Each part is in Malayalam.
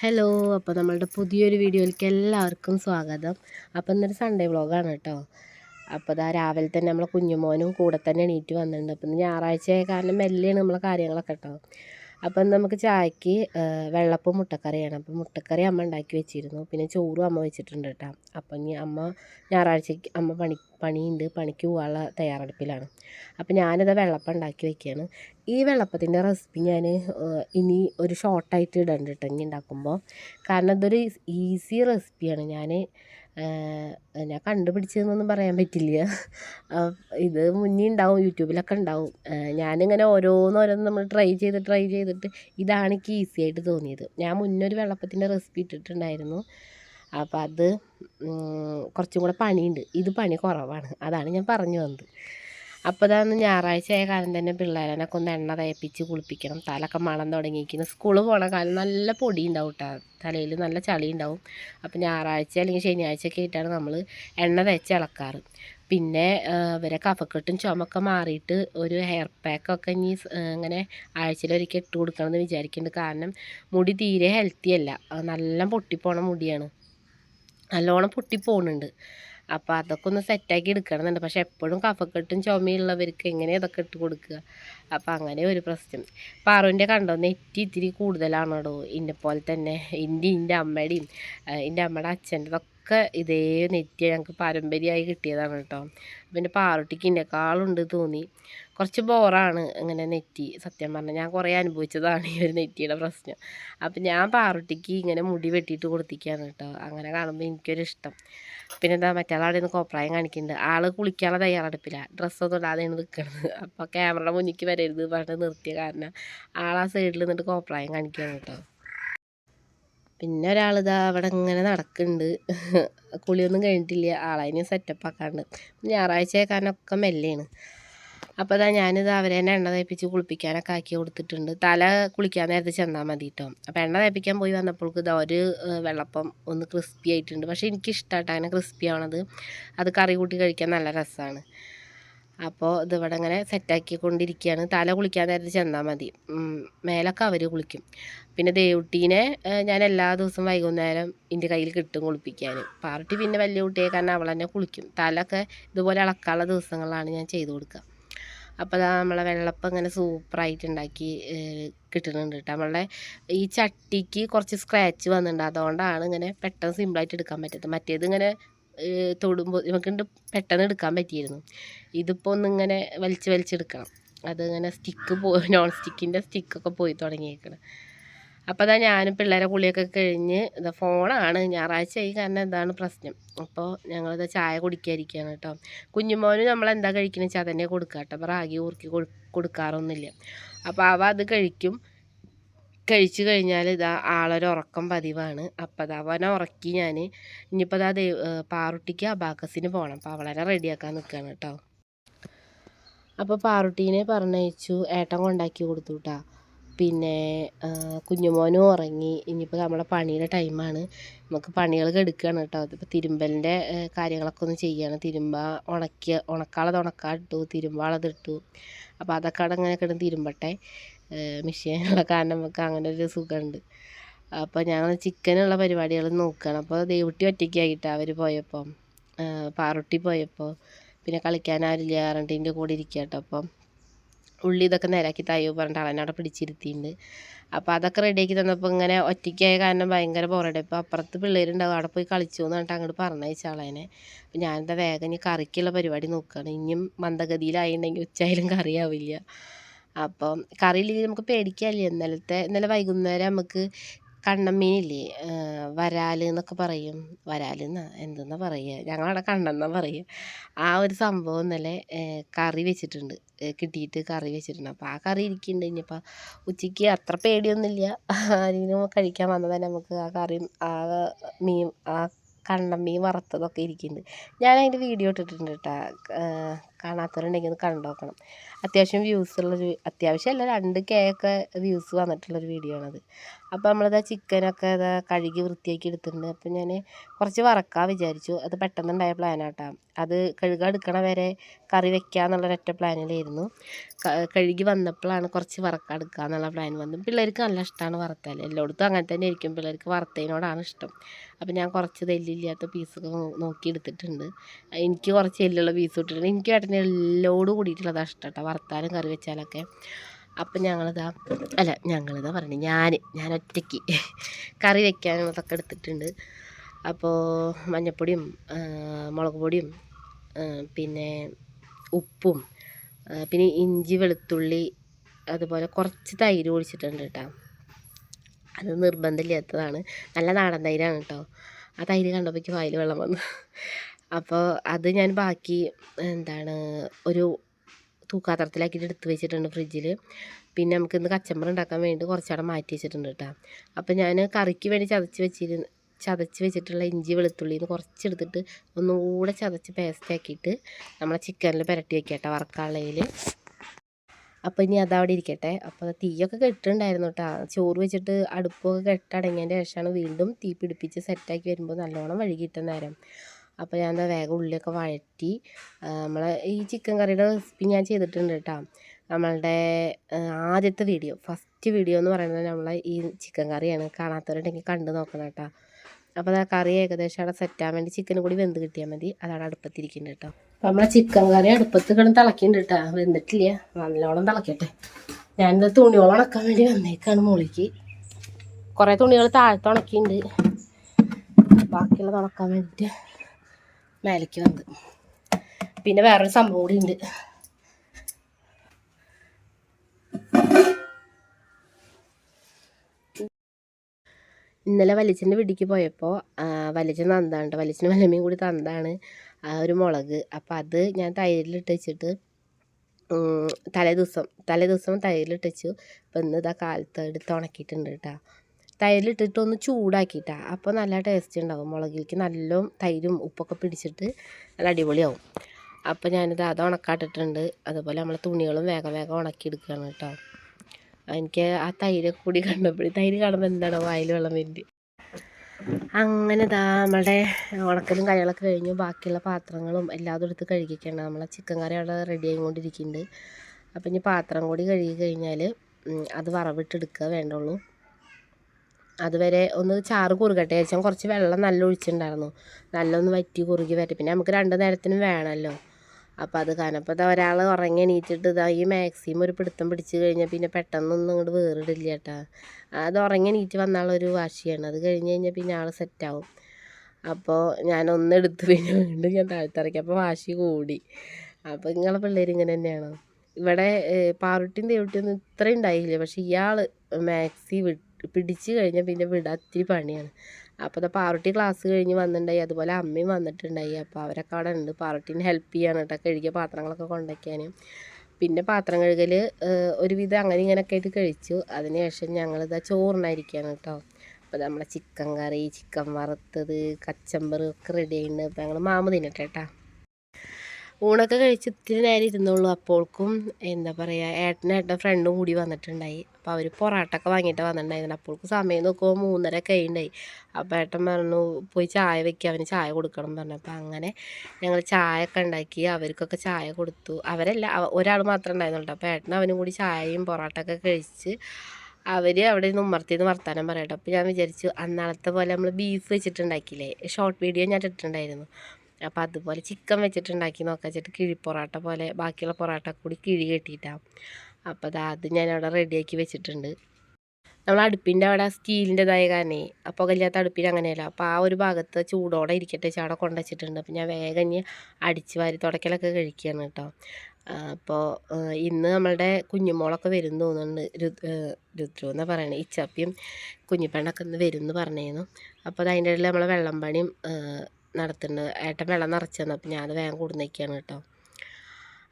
ഹലോ അപ്പോൾ നമ്മളുടെ പുതിയൊരു വീഡിയോയിലേക്ക് എല്ലാവർക്കും സ്വാഗതം. അപ്പോൾ ഇന്നൊരു സൺഡേ വ്ളോഗാണ് കേട്ടോ. അപ്പോൾ ഇതാ രാവിലെ തന്നെ നമ്മളെ കുഞ്ഞുമോനും കൂടെ തന്നെ എണീറ്റ് വന്നിട്ടുണ്ട്. അപ്പം ഇന്ന് ഞായറാഴ്ച കാരണം മെല്ലെയാണ് നമ്മളെ കാര്യങ്ങളൊക്കെ കേട്ടോ. അപ്പം നമുക്ക് ചായക്ക് വെള്ളപ്പം മുട്ടക്കറിയാണ്. അപ്പം മുട്ടക്കറി അമ്മ ഉണ്ടാക്കി വെച്ചിരുന്നു. പിന്നെ ചോറും അമ്മ വെച്ചിട്ടുണ്ട് കേട്ടോ. അപ്പം ഇനി അമ്മ ഞായറാഴ്ചയ്ക്ക് അമ്മ പണി പണിയുണ്ട്. പണിക്ക് പോകാനുള്ള തയ്യാറെടുപ്പിലാണ്. അപ്പം ഞാനിത് വെള്ളപ്പം ഉണ്ടാക്കി വെക്കുകയാണ് ഈ വെള്ളപ്പത്തിന്റെ റെസിപ്പി ഞാൻ ഇനി ഒരു ഷോർട്ടായിട്ട് ഇടണ്ട് കേട്ടോ. ഇനി ഉണ്ടാക്കുമ്പോൾ. കാരണം ഇതൊരു ഈസി റെസിപ്പിയാണ് ഞാൻ ഞാൻ കണ്ടുപിടിച്ചതെന്നൊന്നും പറയാൻ പറ്റില്ല. ഇത് മുന്നേ ഉണ്ടാവും യൂട്യൂബിലൊക്കെ ഉണ്ടാവും. ഞാനിങ്ങനെ ഓരോന്നോരോന്ന് നമ്മൾ ട്രൈ ചെയ്ത് ട്രൈ ചെയ്തിട്ട് ഇതാണ് എനിക്ക് ഈസി ആയിട്ട് തോന്നിയത്. ഞാൻ മുന്നേ ഒരു വെള്ളപ്പത്തിന്റെ റെസിപ്പി ഇട്ടിട്ടുണ്ടായിരുന്നു. അപ്പോൾ അത് കുറച്ചും കൂടെ പണിയുണ്ട്. ഇത് പണി കുറവാണ്. അതാണ് ഞാൻ പറഞ്ഞു വന്നത്. അപ്പോൾ ഞായറാഴ്ച ആയ കാലം തന്നെ പിള്ളേരനൊക്കെ ഒന്ന് എണ്ണ തേപ്പിച്ച് കുളിപ്പിക്കണം. തലൊക്കെ മണം തുടങ്ങിയിരിക്കുന്നു. സ്കൂളിൽ പോണ കാലം നല്ല പൊടി ഉണ്ടാവും കേട്ടോ തലയിൽ നല്ല ചളി ഉണ്ടാവും അപ്പോൾ ഞായറാഴ്ച അല്ലെങ്കിൽ ശനിയാഴ്ച ഒക്കെ ആയിട്ടാണ് നമ്മൾ എണ്ണ തേച്ച് ഇളക്കാറ് പിന്നെ ഇവരെ കഫക്കെട്ടും ചുമക്കെ മാറിയിട്ട് ഒരു ഹെയർ പാക്കൊക്കെ ഇനി ഇങ്ങനെ ആഴ്ചയിലൊരിക്കൽ ഇട്ട് കൊടുക്കണം എന്ന് വിചാരിക്കുന്നുണ്ട് കാരണം മുടി തീരെ ഹെൽത്തി അല്ല. നല്ല പൊട്ടിപ്പോണ മുടിയാണ്. നല്ലോണം പൊട്ടിപ്പോണുണ്ട്. അപ്പോൾ അതൊക്കെ ഒന്ന് സെറ്റാക്കി എടുക്കണമെന്നുണ്ട്. പക്ഷെ എപ്പോഴും കഫക്കെട്ടും ചുമയുള്ളവർക്ക് എങ്ങനെ ഇതൊക്കെ ഇട്ട് കൊടുക്കുക? അപ്പോൾ അങ്ങനെ ഒരു പ്രശ്നം. പാറുവിന്റെ കണ്ടോ? നെറ്റി ഇത്തിരി കൂടുതലാണോടോ? ഇന്നെ പോലെ തന്നെ. എന്റെ എന്റെ അമ്മയുടെയും എന്റെ അമ്മയുടെ അച്ഛന്റെതൊക്കെ ഒക്കെ ഇതേ നെറ്റ് ഞങ്ങൾക്ക് പാരമ്പര്യമായി കിട്ടിയതാണ് കേട്ടോ പിന്നെ പാറുട്ടിക്ക് എന്നെക്കാളുണ്ട് തോന്നി. കുറച്ച് ബോറാണ് ഇങ്ങനെ നെറ്റി സത്യം പറഞ്ഞാൽ ഞാൻ കുറേ അനുഭവിച്ചതാണ് ഈ ഒരു നെറ്റിയുടെ പ്രശ്നം. അപ്പം ഞാൻ പാറുട്ടിക്ക് ഇങ്ങനെ മുടി വെട്ടിയിട്ട് കൊടുത്തിരിക്കുകയാണ് കേട്ടോ അങ്ങനെ കാണുമ്പോൾ എനിക്കൊരിഷ്ടം പിന്നെ എന്താ മറ്റേ നിന്ന് കോപ്രായം കാണിക്കുന്നുണ്ട് ആൾ കുളിക്കാനുള്ള തയ്യാറെടുപ്പില്ല ഡ്രസ്സൊന്നും ഇടാതെയാണ് നിൽക്കുന്നത് അപ്പോൾ ക്യാമറയുടെ മുന്നിലേക്ക് വരരുത് പറഞ്ഞിട്ട് നിർത്തിയ കാരണം ആൾ ആ സൈഡിൽ നിന്നിട്ട് കോപ്രായം കാണിക്കുകയാണ് കേട്ടോ പിന്നെ ഒരാൾ ഇതാ അവിടെ ഇങ്ങനെ നടക്കുന്നുണ്ട് കുളിയൊന്നും കഴിഞ്ഞിട്ടില്ല. ആളതിനെ സെറ്റപ്പ് ആക്കാണ്ട്. ഞായറാഴ്ച ഒക്കെ മെല്ലെയാണ് അപ്പോൾ അതാ ഞാനിത് അവരെ തന്നെ എണ്ണ തേപ്പിച്ച് കുളിപ്പിക്കാനൊക്കെ ആക്കി കൊടുത്തിട്ടുണ്ട്. തല കുളിക്കാൻ നേരത്തെ ചെന്നാൽ മതി കേട്ടോ അപ്പോൾ എണ്ണ തേപ്പിക്കാൻ പോയി വന്നപ്പോൾക്ക് ഇതാ ഒരു വെള്ളപ്പം ഒന്ന് ക്രിസ്പി ആയിട്ടുണ്ട്. പക്ഷേ എനിക്കിഷ്ടമായിട്ട് അങ്ങനെ ക്രിസ്പി ആവണത്. അത് കറി കൂട്ടി കഴിക്കാൻ നല്ല രസമാണ് അപ്പോൾ ഇതിവിടെ ഇങ്ങനെ സെറ്റാക്കി കൊണ്ടിരിക്കുകയാണ് തല കുളിക്കാൻ നേരത്തെ ചെന്നാൽ മതി. മേലൊക്കെ അവർ കുളിക്കും. പിന്നെ ദേവുട്ടീനെ ഞാൻ എല്ലാ ദിവസവും വൈകുന്നേരം എന്റെ കയ്യിൽ കിട്ടും കുളിപ്പിക്കാൻ പാർട്ടി പിന്നെ വലിയ കുട്ടിയെ കാരണം അവൾ തന്നെ കുളിക്കും. തലൊക്കെ ഇതുപോലെ ഇളക്കാനുള്ള ദിവസങ്ങളിലാണ് ഞാൻ ചെയ്തു കൊടുക്കുക. അപ്പോൾ അതാ നമ്മളെ വെള്ളപ്പം ഇങ്ങനെ സൂപ്പറായിട്ട് ഉണ്ടാക്കി കിട്ടുന്നുണ്ട് കേട്ടോ നമ്മളുടെ ഈ ചട്ടിക്ക് കുറച്ച് സ്ക്രാച്ച് വന്നിട്ടുണ്ട്. അതുകൊണ്ടാണ് ഇങ്ങനെ പെട്ടെന്ന് സിമ്പിളായിട്ട് എടുക്കാൻ പറ്റുന്നത് മറ്റേത് ഇങ്ങനെ തൊടുമ്പോൾ നമുക്കുണ്ട് പെട്ടെന്ന് എടുക്കാൻ പറ്റിയിരുന്നു. ഇതിപ്പോൾ ഒന്നിങ്ങനെ വലിച്ച് വലിച്ചെടുക്കണം. അതിങ്ങനെ സ്റ്റിക്ക് പോ നോൺ സ്റ്റിക്കിന്റെ സ്റ്റിക്കൊക്കെ പോയി തുടങ്ങിയേക്കണം. അപ്പോൾ അതാ ഞാനും പിള്ളേരെ കുളിയൊക്കെ കഴിഞ്ഞ് ഇതാ ഫോണാണ്. ഞായറാഴ്ച ആയി കാരണം എന്താണ് പ്രശ്നം. അപ്പോൾ ഞങ്ങളിത് ചായ കുടിക്കാതിരിക്കുകയാണ് കേട്ടോ. കുഞ്ഞുമോനും നമ്മൾ എന്താ കഴിക്കുന്നത് വെച്ചാൽ അതന്നെ കൊടുക്കാം കേട്ടോ. അപ്പോൾ റാഗി ഊർക്കി കൊടുക്കാറൊന്നുമില്ല. അപ്പോൾ അവ അത് കഴിക്കും. കഴിച്ചു കഴിഞ്ഞാൽ ഇതാ ആളൊരു ഉറക്കം പതിവാണ്. അപ്പം അതാ അവനെ ഉറക്കി ഞാൻ ഇനിയിപ്പോൾ അതാ ദൈവ പാറുട്ടിക്ക് അബാക്കസിന് പോകണം അപ്പോൾ അവളെ റെഡിയാക്കാൻ നിൽക്കുകയാണ് കേട്ടോ അപ്പോൾ പാറുട്ടീനെ പറഞ്ഞയച്ചു. ഏട്ടൻ കൊണ്ടാക്കി കൊടുത്തു കേട്ടോ പിന്നെ കുഞ്ഞുമോനും ഉറങ്ങി ഇനിയിപ്പോൾ നമ്മളെ പണിയുടെ ടൈമാണ്. നമുക്ക് പണികൾ കെടുക്കുകയാണ് കേട്ടോ അതിപ്പോൾ തിരുമ്പലിന്റെ കാര്യങ്ങളൊക്കെ ഒന്ന് ചെയ്യുകയാണ് തിരുമ്പ ഉണക്കിയ ഉണക്കാളത് ഉണക്കാട്ടു തിരുമ്പാളത് ഇട്ടു. അപ്പോൾ അതൊക്കെ അവിടെ അങ്ങനെ കിടന്ന് തിരുമ്പട്ടെ. മെഷീനുള്ള കാരണം നമുക്ക് അങ്ങനെ ഒരു സുഖമുണ്ട് അപ്പോൾ ഞങ്ങൾ ചിക്കനുള്ള പരിപാടികൾ നോക്കുകയാണ് അപ്പോൾ ദേവുട്ടി ഒറ്റയ്ക്കായിട്ടാണ് അവർ പോയപ്പോൾ പാറുട്ടി പോയപ്പോൾ പിന്നെ കളിക്കാൻ ആരില്ല പറഞ്ഞിട്ട് കൂടെ ഇരിക്കുക കേട്ടോ അപ്പം ഉള്ളി ഇതൊക്കെ നേരാക്കി തയ്യോ പറഞ്ഞിട്ട് അവനെ അവിടെ പിടിച്ചിരുത്തിയിട്ടുണ്ട് അപ്പോൾ അതൊക്കെ റെഡിയാക്കി തന്നപ്പോൾ ഇങ്ങനെ ഒറ്റയ്ക്കായ കാരണം ഭയങ്കര ബോറടി അപ്പോൾ അപ്പുറത്ത് പിള്ളേരുണ്ടാവും. അവിടെ പോയി കളിച്ചു എന്ന് പറഞ്ഞിട്ട് അങ്ങോട്ട് പറഞ്ഞയച്ചാളേനെ അപ്പോൾ ഞാനെന്താ വേഗം ഇനി കറിക്കുള്ള പരിപാടി നോക്കുകയാണ് ഇനിയും മന്ദഗതിയിലായിട്ടുണ്ടെങ്കിൽ ഉച്ചയായാലും കറിയാവില്ല. അപ്പം കറിയില്ലെങ്കിൽ നമുക്ക് പേടിക്കാമല്ലോ ഇന്നലത്തെ ഇന്നലെ വൈകുന്നേരം നമുക്ക് കണ്ണമ്മീനില്ലേ വരാൽ എന്നൊക്കെ പറയും. വരാൽ എന്നാ എന്തെന്നാ പറയുക ഞങ്ങളവിടെ കണ്ണെന്നാ പറയുക ആ ഒരു സംഭവം ഇന്നലെ കറി വെച്ചിട്ടുണ്ട്. കിട്ടിയിട്ട് കറി വെച്ചിട്ടുണ്ട്. അപ്പോൾ ആ കറി ഇരിക്കുന്നുണ്ട് ഇനിയിപ്പോൾ ഉച്ചയ്ക്ക് അത്ര പേടിയൊന്നുമില്ല. ആരെങ്കിലും കഴിക്കാൻ വന്നാൽ തന്നെ നമുക്ക് ആ കറി ആ മീൻ ആ കണ്ണമ്മീൻ വറുത്തതൊക്കെ ഇരിക്കുന്നുണ്ട്. ഞാൻ അതിന്റെ വീഡിയോ ഇട്ടിട്ടുണ്ട് കേട്ടോ. കാണാത്തവരുണ്ടെങ്കിൽ ഒന്ന് കണ്ടു നോക്കണം. അത്യാവശ്യം വ്യൂസ് ഉള്ളൊരു അത്യാവശ്യമല്ല രണ്ട് കെ ഒക്കെ വ്യൂസ് വന്നിട്ടുള്ളൊരു വീഡിയോ ആണത്. അപ്പോൾ നമ്മളിതാ ചിക്കനൊക്കെ ഇതാ കഴുകി വൃത്തിയാക്കി എടുത്തിട്ടുണ്ട്. അപ്പോൾ ഞാൻ കുറച്ച് വറക്കാൻ വിചാരിച്ചു. അത് പെട്ടെന്നുണ്ടായ പ്ലാനാട്ടാ അത് കഴുകാൻ എടുക്കണ വരെ കറി വെക്കുക എന്നുള്ളൊരൊറ്റ പ്ലാനിലായിരുന്നു. കഴുകി വന്നപ്പോഴാണ് കുറച്ച് വറക്കാൻ എന്നുള്ള പ്ലാൻ വന്നത്. പിള്ളേർക്ക് നല്ല ഇഷ്ടമാണ് വറുത്താൽ എല്ലായിടത്തും അങ്ങനെ തന്നെ ആയിരിക്കും പിള്ളേർക്ക് വറുത്തതിനോടാണ് ഇഷ്ടം. അപ്പോൾ ഞാൻ കുറച്ച് തെല്ലില്ലാത്ത പീസൊക്കെ നോക്കി എടുത്തിട്ടുണ്ട് എനിക്ക് കുറച്ച് എല്ലുള്ള പീസ് ഇട്ടിട്ടുണ്ട്. എനിക്ക് ഏട്ടന് എല്ലോട് കൂടിയിട്ടുള്ളതാണ് ഇഷ്ടം കേട്ടോ വറുത്താലും കറി വെച്ചാലൊക്കെ. അപ്പം ഞങ്ങളിതാ അല്ല ഞങ്ങളിതാ പറഞ്ഞു ഞാൻ ഞാൻ ഒറ്റയ്ക്ക് കറി വെക്കാനുള്ളതൊക്കെ എടുത്തിട്ടുണ്ട്. അപ്പോൾ മഞ്ഞൾപ്പൊടിയും മുളക് പൊടിയും പിന്നെ ഉപ്പും പിന്നെ ഇഞ്ചി വെളുത്തുള്ളി അതുപോലെ കുറച്ച് തൈര് ഒഴിച്ചിട്ടുണ്ട് കേട്ടോ. അത് നിർബന്ധമില്ലാത്തതാണ്. നല്ല നാടൻ തൈരാണ് കേട്ടോ. ആ തൈര് കണ്ടപ്പോഴേക്ക് വായിൽ വെള്ളം വന്നു. അപ്പോൾ അത് ഞാൻ ബാക്കി എന്താണ് ഒരു തൂക്കാത്രത്തിലാക്കിയിട്ട് എടുത്ത് വെച്ചിട്ടുണ്ട് ഫ്രിഡ്ജിൽ പിന്നെ നമുക്ക് ഇന്ന് കച്ചമ്പർ ഉണ്ടാക്കാൻ വേണ്ടി കുറച്ചവിടെ മാറ്റി വെച്ചിട്ടുണ്ട് കേട്ടോ അപ്പോൾ ഞാൻ കറിക്ക് വേണ്ടി ചതച്ച് വെച്ചിരുന്നു ചതച്ച് വെച്ചിട്ടുള്ള ഇഞ്ചി വെളുത്തുള്ളിയിൽ നിന്ന് കുറച്ചെടുത്തിട്ട് ഒന്നും കൂടെ ചതച്ച് പേസ്റ്റ് ആക്കിയിട്ട് നമ്മളെ ചിക്കനിൽ പുരട്ടി കേട്ടോ വറക്കാളയിൽ അപ്പോൾ ഇനി അതവിടെ ഇരിക്കട്ടെ. അപ്പോൾ തീയൊക്കെ കെട്ടുണ്ടായിരുന്നു കേട്ടോ ചോറ് വെച്ചിട്ട് അടുപ്പൊക്കെ കെട്ടടങ്ങിയതിന്റെ ശേഷമാണ് വീണ്ടും തീ പിടിപ്പിച്ച് സെറ്റാക്കി വരുമ്പോൾ നല്ലോണം വഴുകിയിട്ട നേരം. അപ്പോൾ ഞാൻ എന്താ വേഗം ഉള്ളിയൊക്കെ വഴറ്റി നമ്മളെ ഈ ചിക്കൻ കറിയുടെ റെസിപ്പി ഞാൻ ചെയ്തിട്ടുണ്ട് കേട്ടോ നമ്മളുടെ ആദ്യത്തെ വീഡിയോ ഫസ്റ്റ് വീഡിയോ എന്ന് പറയുന്നത് നമ്മളെ ഈ ചിക്കൻ കറിയാണ് കാണാത്തവരുണ്ടെങ്കിൽ കണ്ടു നോക്കണം കേട്ടോ അപ്പോൾ ആ കറി ഏകദേശം അവിടെ സെറ്റാൻ വേണ്ടി ചിക്കനും കൂടി വെന്ത് കിട്ടിയാൽ മതി. അതാണ് അടുപ്പത്തിരിക്കുന്നത് കേട്ടോ അപ്പോൾ നമ്മളെ ചിക്കൻ കറി അടുപ്പത്ത് കിടന്ന് തിളക്കിണ്ട് കേട്ടോ വെന്തിട്ടില്ല. നല്ലോണം തിളക്കട്ടെ. ഞാനിത് തുണിയോളം ഉണക്കാൻ വേണ്ടി വന്നേക്കാണ് മുകളിലേക്ക് കുറേ തുണികൾ താഴത്ത് ഉണക്കിയിട്ടുണ്ട് ബാക്കിയുള്ളത് ഉണക്കാൻ വേണ്ടിയിട്ട് മേലേക്ക് വന്നത് പിന്നെ വേറൊരു സംഭവം കൂടി ഉണ്ട്. ഇന്നലെ വലിച്ചന്റെ വീട്ടിക്ക് പോയപ്പോൾ വലിച്ചൻ തന്നതാണ് കേട്ടോ വലിച്ചന് വലമയും കൂടി തന്നതാണ് ആ ഒരു മുളക്. അപ്പം അത് ഞാൻ തൈരിലിട്ട് വെച്ചിട്ട് തലേ ദിവസം തലേ ദിവസം തൈരിലിട്ട് വെച്ചു. അപ്പോൾ ഇന്ന് ഇതാ കാലത്ത് എടുത്ത് ഉണക്കിയിട്ടുണ്ട് കേട്ടോ. തൈരിലിട്ടിട്ട് ഒന്ന് ചൂടാക്കിയിട്ടാണ് അപ്പോൾ നല്ല ടേസ്റ്റ് ഉണ്ടാവും. മുളകിലേക്ക് നല്ല തൈരും ഉപ്പൊക്കെ പിടിച്ചിട്ട് നല്ല അടിപൊളിയാവും. അപ്പോൾ ഞാനിത് അത് ഉണക്കാട്ടിട്ടുണ്ട്. അതുപോലെ നമ്മളെ തുണികളും വേഗം വേഗം ഉണക്കിയെടുക്കുകയാണ് കേട്ടോ. എനിക്ക് ആ തൈര് കൂടി കണ്ടപ്പോൾ തൈര് കാണുമ്പോൾ എന്താണോ വായിൽ വെള്ളം വരുന്നത് അങ്ങനെ ഇതാ നമ്മളുടെ ഉണക്കലും കാര്യങ്ങളൊക്കെ കഴിഞ്ഞു. ബാക്കിയുള്ള പാത്രങ്ങളും എല്ലാതും എടുത്ത് കഴുകിക്കണം നമ്മളെ ചിക്കൻ കറി അവിടെ റെഡി ആയിക്കൊണ്ടിരിക്കുന്നുണ്ട്. അപ്പം ഇനി പാത്രം കൂടി കഴുകി കഴിഞ്ഞാൽ അത് വറവിട്ടെടുക്കുക വേണ്ടുള്ളൂ. അതുവരെ ഒന്ന് ചാറ് കുറുകട്ടെ വെച്ചാൽ കുറച്ച് വെള്ളം നല്ല ഒഴിച്ചിട്ടുണ്ടായിരുന്നു. നല്ല ഒന്ന് വറ്റി കുറുകി വരട്ടെ. പിന്നെ നമുക്ക് രണ്ട് നേരത്തിനും വേണമല്ലോ. അപ്പോൾ അത് കാരണം അപ്പോൾ ഒരാൾ ഉറങ്ങി എണീറ്റിട്ട് ഇതാ ഈ മാക്സിമം ഒരു പിടുത്തം പിടിച്ച് കഴിഞ്ഞാൽ പിന്നെ പെട്ടെന്നൊന്നും ഇങ്ങോട്ട് വേറിടില്ല കേട്ടോ. അത് ഉറങ്ങി എണീറ്റ് വന്നാളൊരു വാശിയാണ്. അത് കഴിഞ്ഞ് കഴിഞ്ഞാൽ പിന്നെ ആൾ സെറ്റാവും. അപ്പോൾ ഞാനൊന്നെടുത്ത് പിന്നെ വീണ്ടും ഞാൻ താഴ്ത്തിറക്കി. അപ്പോൾ വാശി കൂടി. അപ്പോൾ നിങ്ങളെ പിള്ളേർ ഇങ്ങനെ തന്നെയാണ്. ഇവിടെ പാറുട്ടിയും ദേവുട്ടിയൊന്നും ഇത്ര ഉണ്ടായില്ല? പക്ഷേ ഇയാൾ മാക്സി വിട്ട് പിടിച്ച് കഴിഞ്ഞാൽ പിന്നെ വിടാൻ ഇത്തിരി പണിയാണ്. അപ്പോൾ അത് പാറുട്ടി ക്ലാസ് കഴിഞ്ഞ് വന്നിട്ടുണ്ടായി അതുപോലെ അമ്മയും വന്നിട്ടുണ്ടായി. അപ്പോൾ അവരൊക്കെ അവിടെ ഉണ്ട്. പാറുട്ടീനെ ഹെൽപ്പ് ചെയ്യാണ് കേട്ടോ. കഴുകിയ പാത്രങ്ങളൊക്കെ കൊണ്ടുവയ്ക്കാൻ പിന്നെ പാത്രം കഴുകൽ ഒരുവിധം അങ്ങനെ ഇങ്ങനെയൊക്കെ ആയിട്ട് കഴിച്ചു. അതിനുശേഷം ഞങ്ങളിതാ ചോറിനായിരിക്കുകയാണ് കേട്ടോ. അപ്പോൾ നമ്മളെ ചിക്കൻ കറി ചിക്കൻ വറുത്തത് കച്ചമ്പർ ഒക്കെ റെഡി ആയിട്ടുണ്ട് അപ്പോൾ ഞങ്ങൾ മാമ തിന്നട്ടെ കേട്ടോ. ഊണൊക്കെ കഴിച്ച് ഇത്തിരി നേരം ഇരുന്നുള്ളൂ. അപ്പോൾക്കും എന്താ പറയുക ഏട്ടനും ഏട്ടന്റെ ഫ്രണ്ടും കൂടി വന്നിട്ടുണ്ടായി. അപ്പോൾ അവർ പൊറാട്ടൊക്കെ വാങ്ങിയിട്ട് വന്നിട്ടുണ്ടായിരുന്നു. അപ്പോൾക്ക് സമയം നോക്കുമ്പോൾ മൂന്നര കഴിയുണ്ടായി അപ്പോൾ ഏട്ടൻ പറഞ്ഞു പോയി ചായ വെക്കുക അവന് ചായ കൊടുക്കണം പറഞ്ഞു. അപ്പോൾ അങ്ങനെ ഞങ്ങൾ ചായ ഒക്കെ ഉണ്ടാക്കി അവർക്കൊക്കെ ചായ കൊടുത്തു. അവരല്ല ഒരാൾ മാത്രമേ ഉണ്ടായിരുന്നുള്ളൂ. അപ്പോൾ ഏട്ടൻ അവനും കൂടി ചായയും പൊറാട്ടൊക്കെ കഴിച്ച് അവർ അവിടെ നിന്ന് ഉമ്മർത്തിന്ന് വർത്താനം പറയട്ടെ അപ്പോൾ ഞാൻ വിചാരിച്ചു അന്നാളത്തെ പോലെ നമ്മൾ ബീഫ് വെച്ചിട്ടുണ്ടാക്കിയില്ലേ ഷോർട്ട് വീഡിയോ ഞാൻ ഇട്ടിട്ടുണ്ടായിരുന്നു. അപ്പോൾ അതുപോലെ ചിക്കൻ വെച്ചിട്ടുണ്ടാക്കി നോക്കാൻ വെച്ചിട്ട് കിഴി പൊറോട്ട പോലെ ബാക്കിയുള്ള പൊറോട്ട കൂടി കിഴി കെട്ടിയിട്ടാണ് അപ്പോൾ അത് അത് ഞാൻ അവിടെ റെഡിയാക്കി വെച്ചിട്ടുണ്ട്. നമ്മൾ അടുപ്പിന്റെ അവിടെ സ്റ്റീലിന്റെതായ കാരണേ അപ്പോൾ പുകയില്ലാത്ത അടുപ്പിൽ അങ്ങനെയല്ല. അപ്പോൾ ആ ഒരു ഭാഗത്ത് ചൂടോടെ ഇരിക്കട്ടെ അവിടെ കൊണ്ടുവച്ചിട്ടുണ്ട് അപ്പോൾ ഞാൻ വേഗം ഇനി അടിച്ച് വാരി തുടക്കലൊക്കെ കഴിക്കുകയാണ് കേട്ടോ. അപ്പോൾ ഇന്ന് നമ്മളുടെ കുഞ്ഞുമോളൊക്കെ വരും തോന്നുന്നുണ്ട്. രുദ്രു എന്നാണ് പറയണത് ഇച്ചപ്പിയും കുഞ്ഞിപ്പെണ്ണൊക്കെ ഇന്ന് വരും എന്ന് പറഞ്ഞിരുന്നു അപ്പോൾ അതിന്റെ ഇടയിൽ നമ്മളെ വെള്ളം പണിയും നടത്തുന്നുണ്ട് ഏട്ടൻ വെള്ളം നിറച്ച് അപ്പം ഞാനത് വേഗം കൊടുന്നേക്കാണ് കേട്ടോ.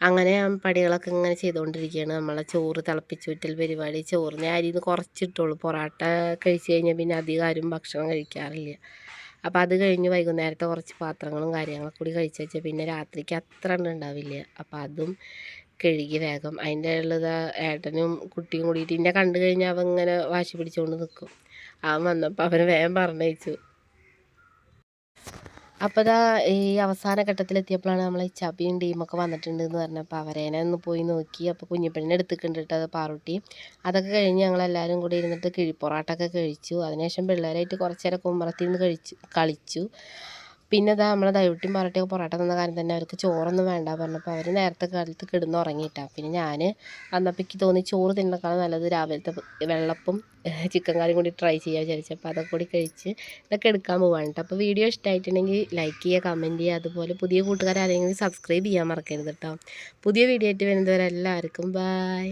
അങ്ങനെ പടികളൊക്കെ ഇങ്ങനെ ചെയ്തുകൊണ്ടിരിക്കുകയാണ്. നമ്മളെ ചോറ് തിളപ്പിച്ച് വിറ്റൽ പരിപാടി. ചോറിന് അരിന്ന് കുറച്ചിട്ടുള്ളൂ. പൊറാട്ട കഴിച്ച് കഴിഞ്ഞാൽ പിന്നെ അധികം ആരും ഭക്ഷണം കഴിക്കാറില്ല. അപ്പോൾ അത് കഴിഞ്ഞ് വൈകുന്നേരത്തെ കുറച്ച് പാത്രങ്ങളും കാര്യങ്ങളൊക്കെ കൂടി കഴിച്ച് വെച്ചാൽ പിന്നെ രാത്രിക്ക് അത്ര എണ്ണം ഉണ്ടാവില്ല. അപ്പോൾ അതും കഴുകി വേഗം. അതിന്റെ ഉള്ളത് ഏട്ടനും കുട്ടിയും കൂടിയിട്ട് ഇന്നെ കണ്ടു കഴിഞ്ഞാൽ അവൻ ഇങ്ങനെ വാശി പിടിച്ചുകൊണ്ട് നിൽക്കും അവൻ വന്നപ്പോൾ അവന് വേഗം പറഞ്ഞയച്ചു. അപ്പോൾ ഇതാ ഈ അവസാന ഘട്ടത്തിലെത്തിയപ്പോഴാണ് നമ്മളെ ചബിയും ടീമൊക്കെ വന്നിട്ടുണ്ട് എന്ന് പറഞ്ഞപ്പോൾ അവരേനെ ഒന്ന് പോയി നോക്കി. അപ്പോൾ കുഞ്ഞിപ്പെണ്ണിനെ എടുത്തിട്ടുണ്ട് കേട്ടോ അത് പാറുട്ടി. അതൊക്കെ കഴിഞ്ഞ് ഞങ്ങളെല്ലാവരും കൂടി ഇരുന്നിട്ട് കിഴിപ്പൊറാട്ടൊക്കെ കഴിച്ചു. അതിനുശേഷം പിള്ളേരായിട്ട് കുറച്ച് നേരം നിന്ന് കഴിച്ചു കളിച്ചു. പിന്നെ ഇതാ നമ്മളെ ദൈവട്ടിയും പറട്ടിയും പൊറോട്ട തന്ന കാര്യം തന്നെ അവർക്ക് ചോറൊന്നും വേണ്ട പറഞ്ഞപ്പോൾ അവർ നേരത്തെ കാലത്ത് കിടന്ന് ഉറങ്ങിയിട്ടാണ് പിന്നെ ഞാൻ വന്നപ്പോൾ എനിക്ക് തോന്നി ചോറ് തിന്നേക്കാളും നല്ലത് രാവിലത്തെ വെള്ളപ്പം ചിക്കൻ കറിയും കൂടി ട്രൈ ചെയ്യാൻ വിചാരിച്ചപ്പോൾ അതൊക്കെ കൂടി കഴിച്ച് ഇതൊക്കെ എടുക്കാൻ പോവാണ് അപ്പോൾ വീഡിയോ ഇഷ്ടമായിട്ടുണ്ടെങ്കിൽ ലൈക്ക് ചെയ്യുക കമന്റ് ചെയ്യുക അതുപോലെ പുതിയ കൂട്ടുകാരാരെങ്കിലും സബ്സ്ക്രൈബ് ചെയ്യാൻ മറക്കരുത് കേട്ടോ പുതിയ വീഡിയോ ആയിട്ട് വരുന്നവരെല്ലാവർക്കും ബൈ.